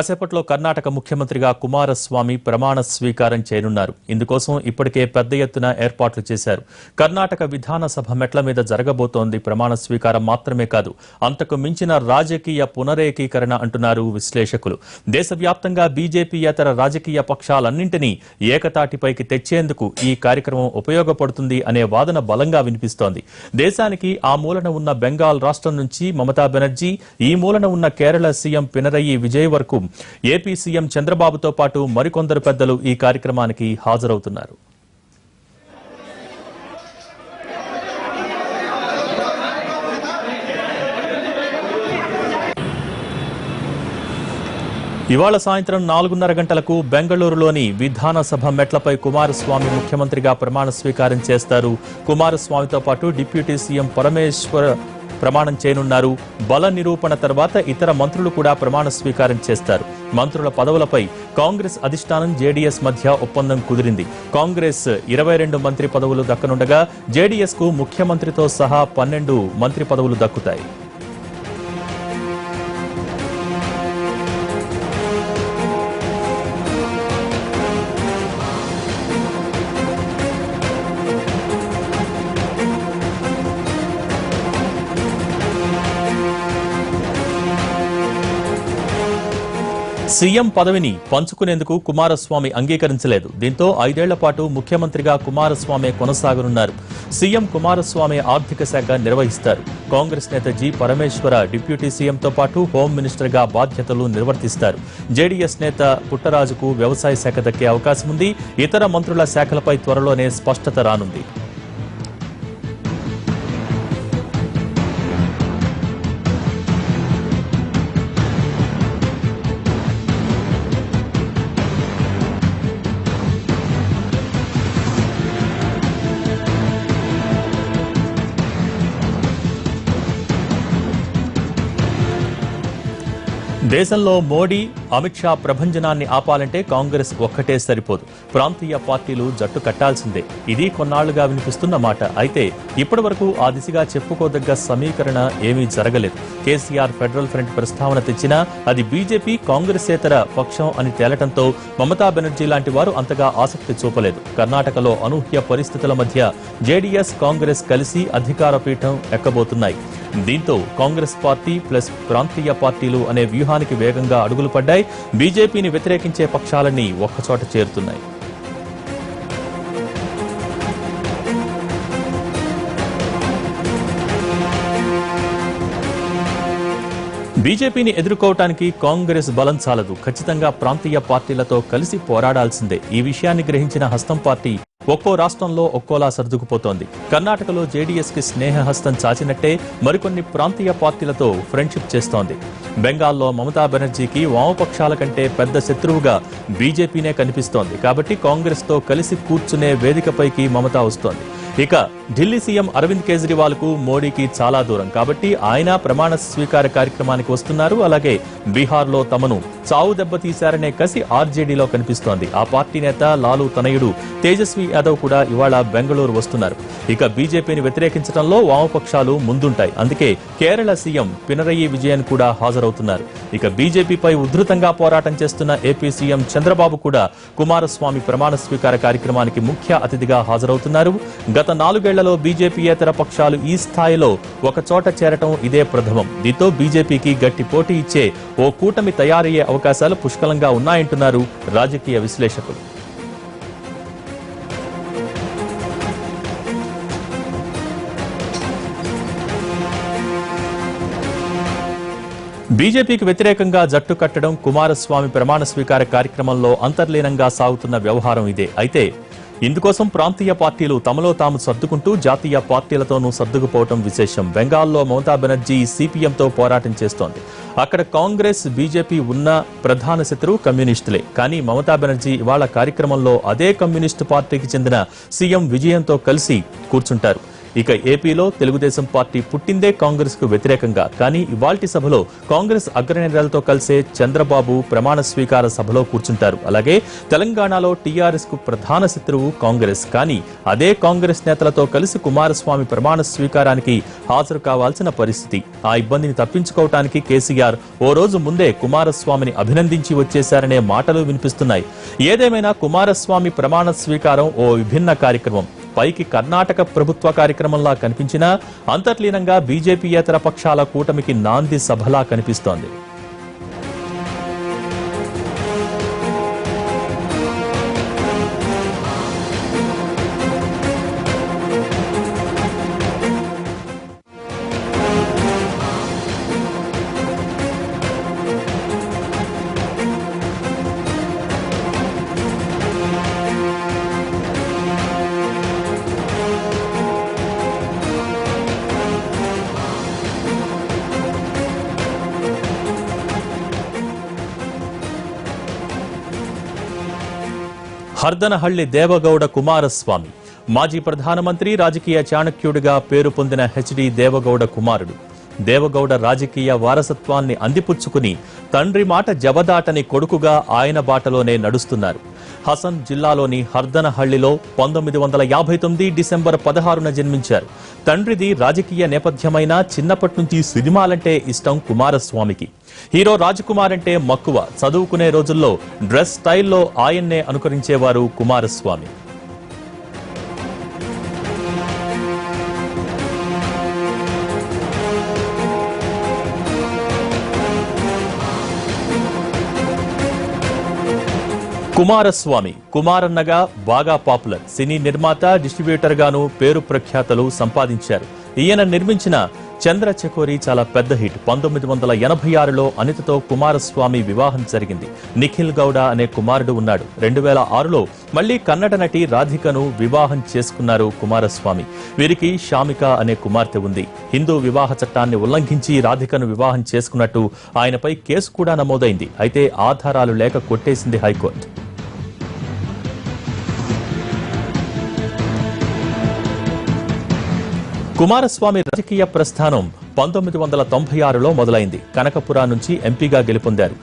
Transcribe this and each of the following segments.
కాసేపట్లో కర్ణాటక ముఖ్యమంత్రిగా కుమారస్వామి ప్రమాణ స్వీకారం చేయనున్నారు. ఇందుకోసం ఇప్పటికే పెద్ద ఎత్తున ఏర్పాట్లు చేశారు. కర్ణాటక విధానసభ మెట్ల మీద జరగబోతోంది ప్రమాణ స్వీకారం మాత్రమే కాదు. అంతకు మించిన రాజకీయ పునరేకీకరణ అంటున్నారు విశ్లేషకులు. దేశవ్యాప్తంగా బీజేపీయేతర రాజకీయ పక్షాలన్నింటినీ ఏకతాటిపైకి తెచ్చేందుకు ఈ కార్యక్రమం ఉపయోగపడుతుంది అనే వాదన బలంగా వినిపిస్తోంది. దేశానికి ఆ మూలన ఉన్న బెంగాల్ రాష్ట్రం నుంచి మమతా బెనర్జీ ఈ మూలన ఉన్న కేరళ సీఎం పినరయి విజయ్ వరకు ఏపీ సీఎం చంద్రబాబుతో పాటు మరికొందరు పెద్దలు ఈ కార్యక్రమానికి హాజరవుతున్నారు. ఇవాళ సాయంత్రం నాలుగున్నర గంటలకు బెంగళూరులోని విధానసభ మెట్లపై కుమారస్వామి ముఖ్యమంత్రిగా ప్రమాణ స్వీకారం చేస్తారు. కుమారస్వామితో పాటు డిప్యూటీ సీఎం పరమేశ్వర ప్రమాణం చేయనున్నారు. బల నిరూపణ తర్వాత ఇతర మంత్రులు కూడా ప్రమాణ స్వీకారం చేస్తారు. మంత్రుల పదవులపై కాంగ్రెస్ అధిష్టానం జేడీఎస్ మధ్య ఒప్పందం కుదిరింది. కాంగ్రెస్ ఇరవై రెండు మంత్రి పదవులు దక్కనుండగా జేడీఎస్కు ముఖ్యమంత్రితో సహా పన్నెండు మంత్రి పదవులు దక్కుతాయి. సీఎం పదవిని పంచుకునేందుకు కుమారస్వామి అంగీకరించలేదు. దీంతో ఐదేళ్ళ పాటు ముఖ్యమంత్రిగా కుమారస్వామి కొనసాగనున్నారు. సీఎం కుమారస్వామి ఆర్థిక శాఖ నిర్వహిస్తారు. కాంగ్రెస్ నేత జి పరమేశ్వర డిప్యూటీ సీఎంతో పాటు హోం మినిస్టర్గా బాధ్యతలు నిర్వర్తిస్తారు. జేడీఎస్ నేత పుట్టరాజుకు వ్యవసాయ శాఖ దక్కే అవకాశం ఉంది ఇతర మంత్రుల శాఖలపై త్వరలోనే స్పష్టత రానుంది. దేశంలో మోడీ అమిత్ షా ప్రభంజనాన్ని ఆపాలంటే కాంగ్రెస్ ఒక్కటే సరిపోదు. ప్రాంతీయ పార్టీలు జట్టు కట్టాల్సిందే. ఇది కొన్నాళ్ళుగా వినిపిస్తున్న మాట. అయితే ఇప్పటి వరకు ఆ దిశగా చెప్పుకోదగ్గ సమీకరణ ఏమీ జరగలేదు. కేసీఆర్ ఫెడరల్ ఫ్రంట్ ప్రస్తావన తెచ్చినా అది బీజేపీ కాంగ్రెసేతర పక్షం అని తేలటంతో మమతా బెనర్జీ లాంటి వారు అంతగా ఆసక్తి చూపలేదు. కర్ణాటకలో అనూహ్య పరిస్థితుల మధ్య జేడీఎస్ కాంగ్రెస్ కలిసి అధికార పీఠం ఎక్కబోతున్నాయి. దీంతో కాంగ్రెస్ పార్టీ ప్లస్ ప్రాంతీయ పార్టీలు అనే వ్యూహానికి వేగంగా అడుగులు పడ్డాయి. బీజేపీని వ్యతిరేకించే పక్షాలన్నీ ఒక్కచోట చేరుతున్నాయి. బీజేపీని ఎదుర్కోవటానికి కాంగ్రెస్ బలం చాలదు. ఖచ్చితంగా ప్రాంతీయ పార్టీలతో కలిసి పోరాడాల్సిందే. ఈ విషయాన్ని గ్రహించిన హస్తం పార్టీ ఒక్కో రాష్ట్రంలో ఒక్కోలా సర్దుకుపోతోంది. కర్ణాటకలో జేడీఎస్కి స్నేహహస్తం చాచినట్టే మరికొన్ని ప్రాంతీయ పార్టీలతో ఫ్రెండ్షిప్ చేస్తోంది. బెంగాల్లో మమతా బెనర్జీకి వామపక్షాల కంటే పెద్ద శత్రువుగా బీజేపీనే కనిపిస్తోంది. కాబట్టి కాంగ్రెస్తో కలిసి కూర్చునే వేదికపైకి మమతా వస్తోంది. ఇక ఢిల్లీ సీఎం అరవింద్ కేజ్రీవాల్కు మోడీకి చాలా దూరం. కాబట్టి ఆయన ప్రమాణ స్వీకార కార్యక్రమానికి వస్తున్నారు. అలాగే బీహార్లో తమను చావు దెబ్బతీశారనే కసి ఆర్జేడీలో కనిపిస్తోంది. ఆ పార్టీ నేత లాలు తనయుడు తేజస్వి యాదవ్ కూడా ఇవాళ బెంగళూరు వస్తున్నారు. ఇక బీజేపీని వ్యతిరేకించడంలో వామపక్షాలు ముందుంటాయి. అందుకే కేరళ సీఎం పినరయి విజయన్ కూడా హాజరవుతున్నారు. ఇక బీజేపీపై ఉధృతంగా పోరాటం చేస్తున్న ఏపీ సీఎం చంద్రబాబు కూడా కుమారస్వామి ప్రమాణ స్వీకార కార్యక్రమానికి ముఖ్య అతిథిగా హాజరవుతున్నారు. గత నాలుగేళ్ళలో బీజేపీయేతర పక్షాలు ఈ స్థాయిలో ఒక చోట చేరటం ఇదే ప్రథమం. దీంతో బీజేపీకి గట్టి పోటీ ఇచ్చే ఓ కూటమి తయారయ్యే అవకాశాలు పుష్కలంగా ఉన్నాయంటున్నారు రాజకీయ విశ్లేషకులు. బీజేపీకి వ్యతిరేకంగా జట్టు కట్టడం కుమారస్వామి ప్రమాణ స్వీకార కార్యక్రమంలో అంతర్లీనంగా సాగుతున్న వ్యవహారం ఇదే. అయితే ఇందుకోసం ప్రాంతీయ పార్టీలు తమలో తాము సర్దుకుంటూ జాతీయ పార్టీలతోనూ సర్దుకుపోవటం విశేషం. బెంగాల్లో మమతా బెనర్జీ సిపిఎంతో పోరాటం చేస్తోంది. అక్కడ కాంగ్రెస్ బీజేపీ ఉన్న ప్రధాన శత్రువు కమ్యూనిస్టులే. కానీ మమతా బెనర్జీ ఇవాళ కార్యక్రమంలో అదే కమ్యూనిస్టు పార్టీకి చెందిన సీఎం విజయంతో కలిసి కూర్చుంటారు. ఇక ఏపీలో తెలుగుదేశం పార్టీ పుట్టిందే కాంగ్రెస్కు వ్యతిరేకంగా. కానీ ఇవాల్టి సభలో కాంగ్రెస్ అగ్రనేతలతో కలిసే చంద్రబాబు ప్రమాణ స్వీకార సభలో కూర్చుంటారు. అలాగే తెలంగాణలో టీఆర్ఎస్కు ప్రధాన శత్రువు కాంగ్రెస్. కానీ అదే కాంగ్రెస్ నేతలతో కలిసి కుమారస్వామి ప్రమాణ స్వీకారానికి హాజరు కావాల్సిన పరిస్థితి. ఆ ఇబ్బందిని తప్పించుకోవటానికి కేసీఆర్ ఓ రోజు ముందే కుమారస్వామిని అభినందించి వచ్చేశారనే మాటలు వినిపిస్తున్నాయి. ఏదేమైనా కుమారస్వామి ప్రమాణ స్వీకారం ఓ విభిన్న కార్యక్రమం. పైకి కర్ణాటక ప్రభుత్వ కార్యక్రమంలా కనిపించినా అంతర్లీనంగా బీజేపీయేతర పక్షాల కూటమికి నాంది సభలా కనిపిస్తోంది. హర్దనహళ్ళి దేవగౌడ కుమారస్వామి. మాజీ ప్రధానమంత్రి రాజకీయ చాణక్యుడిగా పేరు పొందిన హెచ్డి దేవగౌడ కుమారుడు. దేవగౌడ రాజకీయ వారసత్వాన్ని అందిపుచ్చుకుని తండ్రి మాట జవదాటని కొడుకుగా ఆయన బాటలోనే నడుస్తున్నారు. హసన్ జిల్లాలోని హర్దనహళ్ళిలో పంతొమ్మిది వందల యాభై తొమ్మిది డిసెంబర్ పదహారున జన్మించారు. తండ్రిది రాజకీయ నేపథ్యమైన చిన్నప్పటి నుంచి సినిమాలంటే ఇష్టం కుమారస్వామికి. హీరో రాజకుమార్ అంటే మక్కువ. చదువుకునే రోజుల్లో డ్రెస్ స్టైల్లో ఆయన్నే అనుకరించేవారు కుమారస్వామి. కుమారస్వామి కుమారన్నగా బాగా పాపులర్. సినీ నిర్మాత డిస్ట్రిబ్యూటర్ గాను పేరు ప్రఖ్యాతలు సంపాదించారు. ఈయన నిర్మించిన చంద్ర చకోరి చాలా పెద్ద హిట్. పంతొమ్మిది వందల ఎనభై ఆరులో అనితతో కుమారస్వామి వివాహం జరిగింది. నిఖిల్ గౌడ అనే కుమారుడు ఉన్నాడు. రెండు వేల ఆరులో మళ్ళీ కన్నడ నటి రాధికను వివాహం చేసుకున్నారు కుమారస్వామి. వీరికి షామిక అనే కుమార్తె ఉంది. హిందూ వివాహ చట్టాన్ని ఉల్లంఘించి రాధికను వివాహం చేసుకున్నట్టు ఆయనపై కేసు కూడా నమోదైంది. అయితే ఆధారాలు లేక కొట్టేసింది హైకోర్టు. కుమారస్వామి రాజకీయ ప్రస్థానం పంతొమ్మిది వందల తొంభై ఆరులో మొదలైంది. కనకపుర నుంచి ఎంపీగా గెలుపొందారు.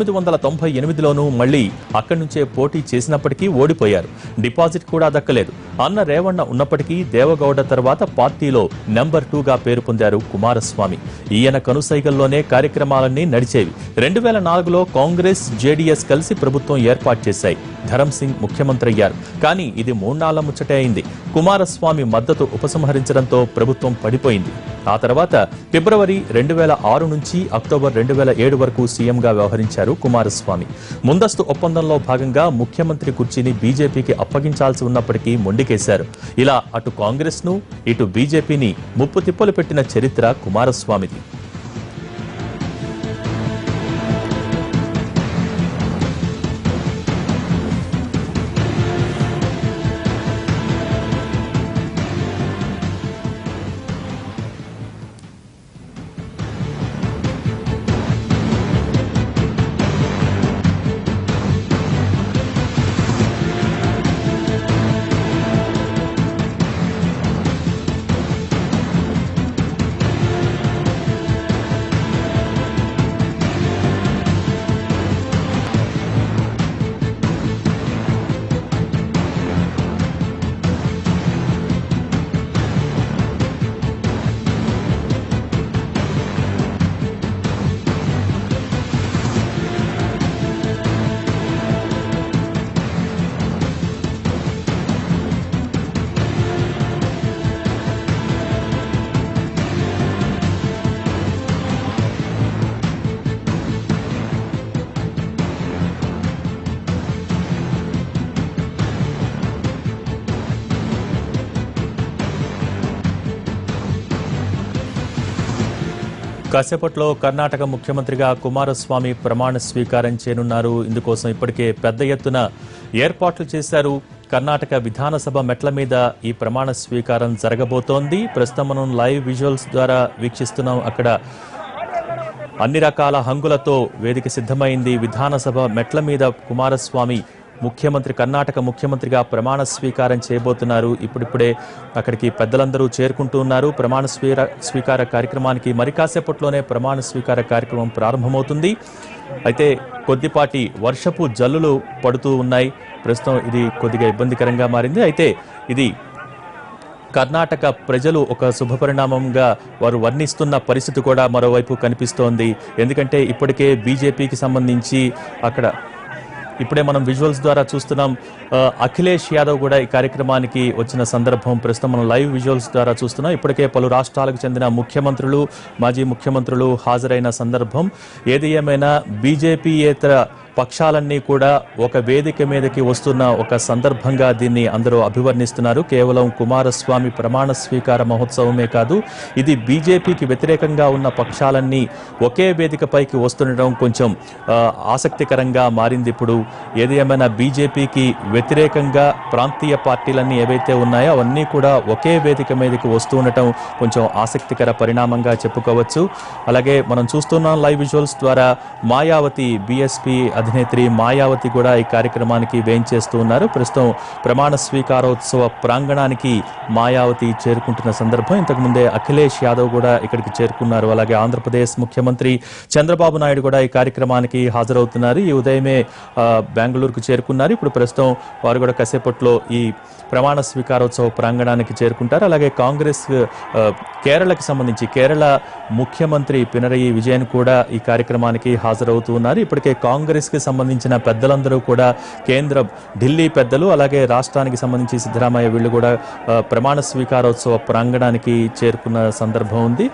పంతొమ్మిది వందల తొంభై ఎనిమిదిలోనూ మళ్ళీ అక్కడి నుంచే పోటీ చేసినప్పటికీ ఓడిపోయారు. డిపాజిట్ కూడా దక్కలేదు. అన్న రేవణ్ణ ఉన్నప్పటికీ దేవగౌడ తర్వాత పార్టీలో నెంబర్ టూగా పేరు పొందారు కుమారస్వామి. ఈయన కనుసైగల్లోనే కార్యక్రమాలన్నీ నడిచేవి. రెండు వేల నాలుగులో కాంగ్రెస్ జేడీఎస్ కలిసి ప్రభుత్వం ఏర్పాటు చేశాయి. ధరం సింగ్ ముఖ్యమంత్రి అయ్యారు. కానీ ఇది మూన్నాళ్ళ ముచ్చటే అయింది. కుమారస్వామి మద్దతు ఉపసంహరించడంతో ప్రభుత్వం పడిపోయింది. ఆ తర్వాత ఫిబ్రవరి రెండు వేల ఆరు నుంచి అక్టోబర్ రెండు వేల ఏడు వరకు సీఎంగా వ్యవహరించారు కుమారస్వామి. ముందస్తు ఒప్పందంలో భాగంగా ముఖ్యమంత్రి కుర్చీని బీజేపీకి అప్పగించాల్సి ఉన్నప్పటికీ మొండికేశారు. ఇలా అటు కాంగ్రెస్ను ఇటు బీజేపీని ముప్పు తిప్పలు పెట్టిన చరిత్ర కుమారస్వామిది. కాసేపట్లో కర్ణాటక ముఖ్యమంత్రిగా కుమారస్వామి ప్రమాణ స్వీకారం చేయనున్నారు. ఇందుకోసం ఇప్పటికే పెద్ద ఎత్తున ఏర్పాట్లు చేశారు. కర్ణాటక విధానసభ మెట్ల మీద ఈ ప్రమాణ స్వీకారం జరగబోతోంది. ప్రస్తుతం మనం లైవ్ విజువల్స్ ద్వారా వీక్షిస్తున్నాం. అక్కడ అన్ని రకాల హంగులతో వేదిక సిద్ధమైంది. విధానసభ మెట్ల మీద కుమారస్వామి ముఖ్యమంత్రి కర్ణాటక ముఖ్యమంత్రిగా ప్రమాణ స్వీకారం చేయబోతున్నారు. ఇప్పుడిప్పుడే అక్కడికి పెద్దలందరూ చేరుకుంటూ ఉన్నారు. ప్రమాణ స్వీర స్వీకార కార్యక్రమానికి మరి కాసేపట్లోనే ప్రమాణ స్వీకార కార్యక్రమం ప్రారంభమవుతుంది. అయితే కొద్దిపాటి వర్షపు జల్లులు పడుతూ ఉన్నాయి. ప్రస్తుతం ఇది కొద్దిగా ఇబ్బందికరంగా మారింది. అయితే ఇది కర్ణాటక ప్రజలు ఒక శుభపరిణామంగా వారు వర్ణిస్తున్న పరిస్థితి కూడా మరోవైపు కనిపిస్తోంది. ఎందుకంటే ఇప్పటికే బీజేపీకి సంబంధించి అక్కడ ఇప్పుడే మనం విజువల్స్ ద్వారా చూస్తున్నాం అఖిలేష్ యాదవ్ కూడా ఈ కార్యక్రమానికి వచ్చిన సందర్భం. ప్రస్తుతం మనం లైవ్ విజువల్స్ ద్వారా చూస్తున్నాం. ఇప్పటికే పలు రాష్ట్రాలకు చెందిన ముఖ్యమంత్రులు మాజీ ముఖ్యమంత్రులు హాజరైన సందర్భం. ఏది ఏమైనా బీజేపీయేతర పక్షాలన్నీ కూడా ఒక వేదిక మీదకి వస్తున్న ఒక సందర్భంగా దీన్ని అందరూ అభివర్ణిస్తున్నారు. కేవలం కుమారస్వామి ప్రమాణ స్వీకార మహోత్సవమే కాదు ఇది బీజేపీకి వ్యతిరేకంగా ఉన్న పక్షాలన్నీ ఒకే వేదికపైకి వస్తుండడం కొంచెం ఆసక్తికరంగా మారింది ఇప్పుడు. ఏది ఏమైనా బీజేపీకి వ్యతిరేకంగా ప్రాంతీయ పార్టీలన్నీ ఏవైతే ఉన్నాయో అవన్నీ కూడా ఒకే వేదిక మీదకి వస్తూ ఉండటం కొంచెం ఆసక్తికర పరిణామంగా చెప్పుకోవచ్చు. అలాగే మనం చూస్తున్నాం లైవ్ విజువల్స్ ద్వారా మాయావతి బీఎస్పీ అధినేత్రి మాయావతి కూడా ఈ కార్యక్రమానికి వేయించేస్తూ ఉన్నారు. ప్రస్తుతం ప్రమాణ స్వీకారోత్సవ ప్రాంగణానికి మాయావతి చేరుకుంటున్న సందర్భం. ఇంతకుముందే అఖిలేష్ యాదవ్ కూడా ఇక్కడికి చేరుకున్నారు. అలాగే ఆంధ్రప్రదేశ్ ముఖ్యమంత్రి చంద్రబాబు నాయుడు కూడా ఈ కార్యక్రమానికి హాజరవుతున్నారు. ఈ ఉదయమే బెంగళూరుకు చేరుకున్నారు. ఇప్పుడు ప్రస్తుతం వారు కూడా కసేపట్లో ఈ ప్రమాణ స్వీకారోత్సవ ప్రాంగణానికి చేరుకుంటారు. అలాగే కాంగ్రెస్ కేరళకి సంబంధించి కేరళ ముఖ్యమంత్రి పినరయి విజయన్ కూడా ఈ కార్యక్రమానికి హాజరవుతూ ఉన్నారు. ఇప్పటికే కాంగ్రెస్కి సంబంధించిన పెద్దలందరూ కూడా కేంద్ర ఢిల్లీ పెద్దలు అలాగే రాష్ట్రానికి సంబంధించి సిద్ధరామయ్య వీళ్ళు కూడా ప్రమాణ స్వీకారోత్సవ ప్రాంగణానికి చేరుకున్న సందర్భం ఉంది.